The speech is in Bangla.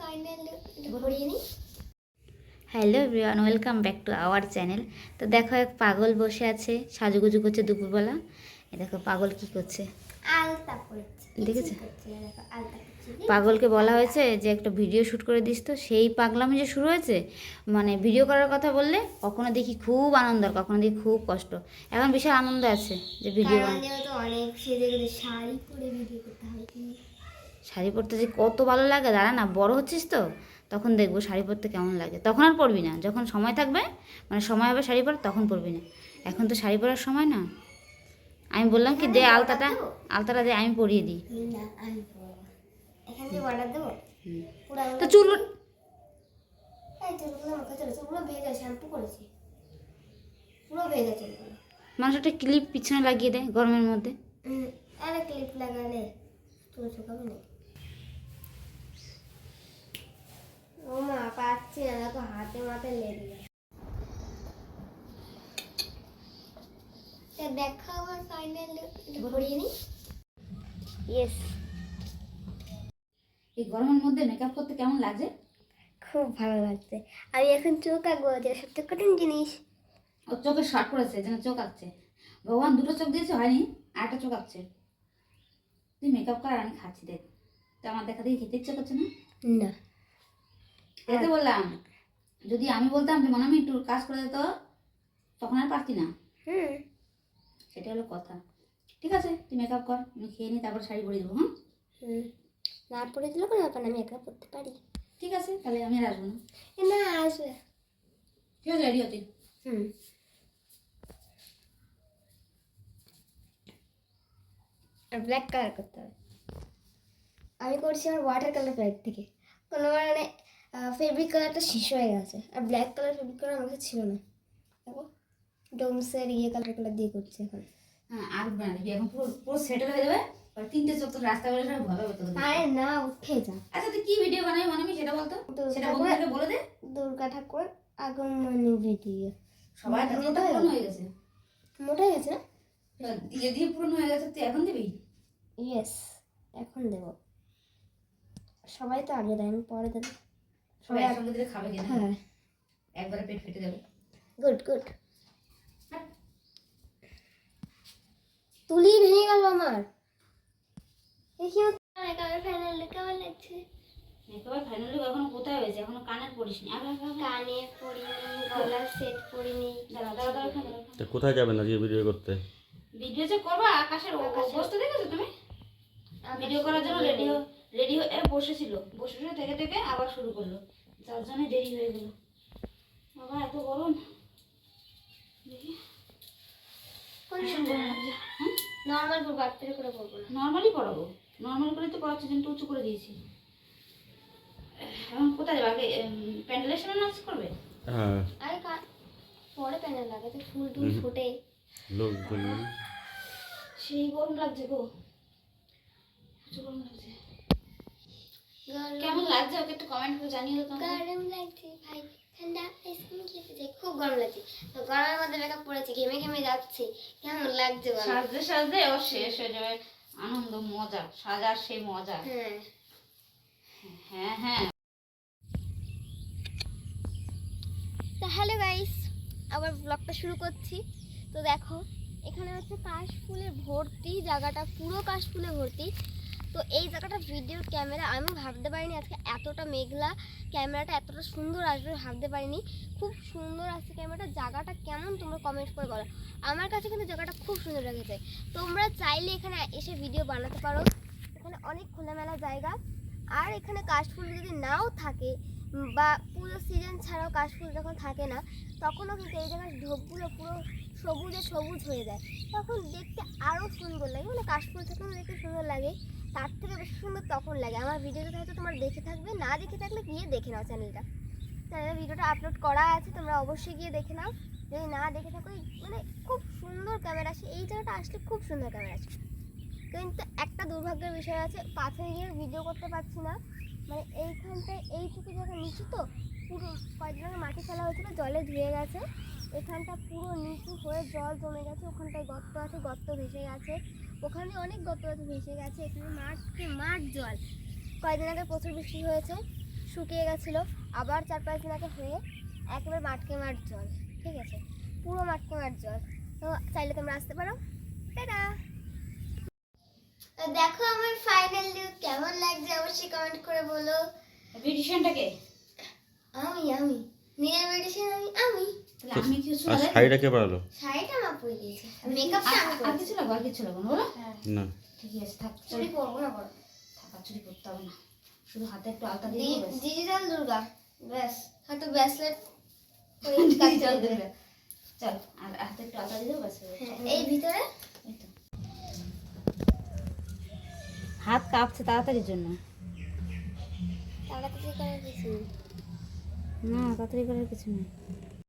Final hello everyone welcome back to our channel তো দেখো এক পাগল বসে আছে সাজুগুজু করছে দুপুরবেলা। এ দেখো পাগল কি করছে। দেখেছ? পাগলকে বলা হয়েছে যে একটা ভিডিও শ্যুট করে দিস তো। সেই পাগলামি যে শুরু হয়েছে মানে ভিডিও করার কথা বললে কখনো দেখি খুব আনন্দ আর কখনো দেখি খুব কষ্ট। এখন বিশাল আনন্দ আছে যে ভিডিও অনেক শাড়ি পরে ভিডিও করতে হয়। শাড়ি পরতে যে কত ভালো লাগে দাঁড়া না বড় হচ্ছিস তো তখন দেখব শাড়ি পরতে কেমন লাগে। তখন আর পরবি না যখন সময় থাকবে মানে সময় হবে শাড়ি পরার তখন পরবি না। এখন তো শাড়ি পরার সময় না। আমি বললাম কি দে আলতাটা আলতাটা দে আমি পরিয়ে দিই। পুরো তো চুল পুরো পুরো মানুষ একটা ক্লিপ পিছনে লাগিয়ে দেয় গরমের মধ্যে। ক্লিপ লাগালে চুল শুকাবে না ও মা পাচ্ছি না দেখো হাতে মাথায় লেগে দেখা আমার ফাইনাল ভরিয়ে নি ইয়েস এই গরমের মধ্যে মেকআপ করতে কেমন লাগছে খুব ভালো লাগছে। আমি এখন চোখ আঁকবো যেটা সবচেয়ে কঠিন জিনিস। ও চোখে শর্ট পড়েছে যেন চোখ আঁকছে। ভগবান দুটো চোখ দিয়েছে হয়নি আর একটা চোখ আঁকছে। তুই মেকআপ কর আমি খাচ্ছি দেখ। তো আমার দেখা দেখি খেতে ইচ্ছে করছে না? না। এতে বললাম। যদি আমি বলতাম যে মনে আমি একটু কাজ করে দিত তখন আর পারতি না। হুম। সেটা হলো কথা। ঠিক আছে তুই মেকআপ কর আমি খেয়ে নিই তারপর শাড়ি পরে দেবো হ্যাঁ হুম। না পড়ে দিলে কোনো ব্যাপার না আমি একা পড়তে পারি। ঠিক আছে তাহলে আমি আর আসব না। এ না আসবে। ঠিক আছে রেডি হতে। হুম। আর ব্ল্যাক কালার করতে হবে। আমি করছি আমার ওয়াটার কালার প্যালেট থেকে। কোনো মানে ফেব্রিক কালারটা শেষ হয়ে গেছে। আর ব্ল্যাক কালার ফেব্রিক কালার আমার কাছে ছিল না। দেখো ডোমসের ইয়ে কালার কালার দিয়ে করছি এখন। হ্যাঁ আর বানাবি এখন পুরো পুরো সেটেল হয়ে যাবে। আর তিনটে চোখ তো রাস্তা বেরোলে সব ভয় পাবে আরে না উঠে যা। আচ্ছা তুই কি ভিডিও বানাবি মানাবি সেটা বলতো? দুর্গা সেটা ঠাকুর- বন্ধুদেরকে বলে দে। দুর্গা ঠাকুর আগমনী ভিডিও সবাই মোটা হয়ে গেছে। মোটা গেছে না? দিয়ে হয়ে গেছে তুই এখন দিবি? ইয়েস এখন দেব। সবাই তো আগে দেয় আমি পরে দেবো। সবাই একসঙ্গে দিলে খাবে কিনা হ্যাঁ। একবারে পেট ফেটে যাবে। Good good. তুলি ভেঙে গেল আমার। দেখি ফাইনাল কেমন লাগছে একেবারে ফাইনালি এখনও কোথায় হয়েছে? এখনও কানের পড়িস নি কানে পরিনি গলার সেট পরিনি দাঁড়া দাঁড়া দাঁড়া কোথায় যাবেন আজকে ভিডিও করতে? ভিডিও যে করবা আকাশের অবস্থা দেখেছ তুমি? ভিডিও করার জন্য রেডি রেডি হয়ে বসেছিল। বসে বসে থেকে থেকে আবার শুরু করল। যার জন্য দেরি হয়ে গেল। বাবা এত গরম। দেখি। হ্যাঁ নর্মাল করব করে করব না। নর্মালি পড়াবো নর্মাল করে তো পড়াচ্ছি কিন্তু উঁচু করে দিয়েছি। এখন কোথায় যাবে? আগে প্যান্ডেলের সামনে নাচ করবে? হ্যাঁ। আরে পরে তো ফুল টুল। ফুটে। সেই গরম লাগছে গো প্রচুর গরম লাগছে কেমন লাগছে ওকে একটু কমেন্ট করে গরম লাগছে ভাই। ঠান্ডা আইসক্রিম খেতে খুব গরম লাগছে। তো গরমের মধ্যে মেকআপ পড়েছি ঘেমে ঘেমে যাচ্ছে। কেমন লাগছে বলো? সাজতে সাজতে ও শেষ হয়ে যাবে। আনন্দ মজা সাজার সেই মজা। হ্যাঁ। হ্যাঁ হ্যাঁ। তো হ্যালো গাইস আবার ব্লগটা শুরু করছি। তো দেখো এখানে হচ্ছে কাশ ফুলে ভর্তি জায়গাটা পুরো কাশ ফুলে ভর্তি। তো এই জায়গাটা ভিডিওর ক্যামেরা আমি ভাবতে পারিনি আজকে এতটা মেঘলা ক্যামেরাটা এতটা সুন্দর আসবে ভাবতে পারিনি। খুব সুন্দর আসছে ক্যামেরাটা জায়গাটা কেমন তোমরা কমেন্ট করে বলো। আমার কাছে কিন্তু জায়গাটা খুব সুন্দর লেগেছে। তোমরা চাইলে এখানে এসে ভিডিও বানাতে পারো। এখানে অনেক খোলামেলা জায়গা। আর এখানে কাশফুল যদি নাও থাকে বা পুরো সিজন ছাড়াও কাশফুল যখন থাকে না, তখনও কিন্তু এই জায়গার ঢোপগুলো পুরো সবুজে সবুজ হয়ে যায়। তখন দেখতে আরও সুন্দর লাগে। মানে কাশফুল থাকলেও দেখতে সুন্দর লাগে। তার থেকে বেশি সুন্দর তখন লাগে। আমার ভিডিওটা হয়তো তোমার দেখে থাকবে, না দেখে থাকলে গিয়ে দেখে নাও চ্যানেলটা। চ্যানেলে ভিডিওটা আপলোড করা আছে, তোমরা অবশ্যই গিয়ে দেখে নাও। যদি না দেখে থাকো মানে খুব সুন্দর ক্যামেরা আসে এই জায়গাটা আসলে খুব সুন্দর ক্যামেরা আসে কিন্তু একটা দুর্ভাগ্যের বিষয় আছে, পাথরে গিয়ে ভিডিও করতে পারছি না। মানে এইখানটায় এইটুকু জায়গা নিচু তো, পুরো কয়েকদিন আগে মাটি ফেলা হয়েছিল, জলে ধুয়ে গেছে। এখানটা পুরো নিচু হয়ে জল জমে গেছে, ওখানটায় গর্ত আছে, গর্ত ভেসে গেছে। ওখানে অনেক গর্ত আছে ভেসে গেছে এখানে মাঠ মাঠ জল। কয়েকদিন আগে প্রচুর বৃষ্টি হয়েছে শুকিয়ে গেছিল আবার চার পাঁচ দিন আগে হয়ে একেবারে মাঠকে মাঠ জল ঠিক আছে? পুরো মাঠকে মাঠ জল। তো চাইলে তোমরা আসতে পারো। টাটা! দেখো আমার ফাইনাল লুক কেমন লাগছে অবশ্যই কমেন্ট করে বলো। বিউটিশিয়ানটাকে আমি আমি। নিজের মেডিসিন আমি আমি। কি আর শাড়িটা কে পরালো শাড়িটা আমার দিয়েছে মেকআপটা আর কিছু লাগবে আর কিছু লাগবে না বলো হ্যাঁ। না। ঠিকই আছে থাক চুরি করব না বড় থাকা চুরি করতে হবে না। শুধু হাতে একটু আলতা দিয়ে দিবো ডিজিটাল দুর্গা ব্যাস। হয়তো ব্রেসলেট চল আর হাতে একটু আলতা দিয়ে দেবো ব্যাস এই ভিতরে? হাত কাঁপছে তাড়াতাড়ির জন্য। তাড়াতাড়ি করে কিছু না তাড়াতাড়ি করার কিছু নেই।